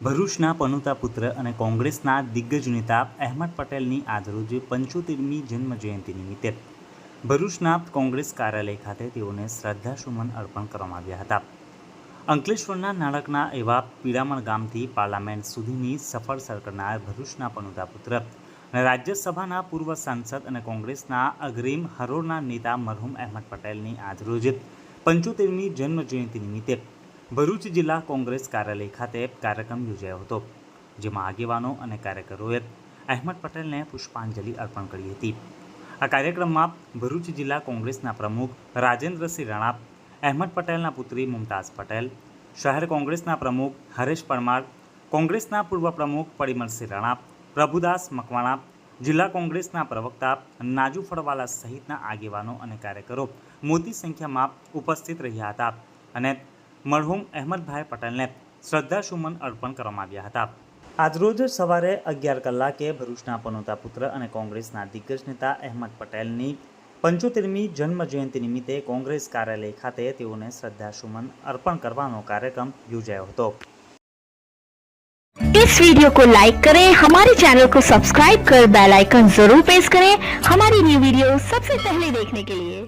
ભરૂચના પનુતા પુત્ર અને કોંગ્રેસના દિગ્ગજ નેતા અહેમદ પટેલની આજરોજ પંચોતેરમી જન્મજયંતિ નિમિત્તે ભરૂચના કોંગ્રેસ કાર્યાલય ખાતે તેઓને શ્રદ્ધાસુમન અર્પણ કરવામાં આવ્યા હતા. અંકલેશ્વરના નાળકના એવા પીડામણ ગામથી પાર્લામેન્ટ સુધીની સફળ સર કરનાર ભરૂચના પનુતા પુત્ર અને રાજ્યસભાના પૂર્વ સાંસદ અને કોંગ્રેસના અગ્રીમ હરોળના નેતા મરહુમ અહેમદ પટેલની આજરોજ પંચોતેરમી જન્મજયંતિ નિમિત્તે ભરૂચ જિલ્લા કોંગ્રેસ કાર્યાલય ખાતે કાર્યક્રમ યોજાયો હતો, જેમાં આગેવાનો અને કાર્યકરોએ અહેમદ પટેલને પુષ્પાંજલિ અર્પણ કરી હતી. આ કાર્યક્રમમાં ભરૂચ જિલ્લા કોંગ્રેસના પ્રમુખ રાજેન્દ્રસિંહ રણાપ અહેમદ પટેલના પુત્રી મુમતાઝ પટેલ, શહેર કોંગ્રેસના પ્રમુખ હરેશ પરમાર, કોંગ્રેસના પૂર્વ પ્રમુખ પરિમલસિંહ રણાપ પ્રભુદાસ મકવાણા, જિલ્લા કોંગ્રેસના પ્રવક્તા નાજુ ફળવાલા સહિતના આગેવાનો અને કાર્યકરો મોટી સંખ્યામાં ઉપસ્થિત રહ્યા હતા અને મરહુમ અહેમદભાઈ પટેલને શ્રદ્ધાસુમન અર્પણ કરવામાં આવ્યા હતા આજરોજ સવારે અગિયાર કલાકે ભરૂચના પનોતા પુત્ર અને કોંગ્રેસના દિગ્ગજ નેતા અહેમદ પટેલની પંચોતેરમી જન્મ જયંતિ નિમિત્તે કોંગ્રેસ કાર્યાલય ખાતે તેઓને શ્રદ્ધાસુમન અર્પણ કરવાનો કાર્યક્રમ યોજાયો હતો इस वीडियो को लाइक करें हमारे चैनल को सब्सक्राइब कर बेल आइकन जरूर प्रेस करें हमारी न्यू वीडियो सबसे पहले देखने के लिए